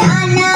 Anna.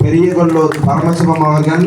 பெரிய கொல்லூர் பரமசிவம் அவர்கள்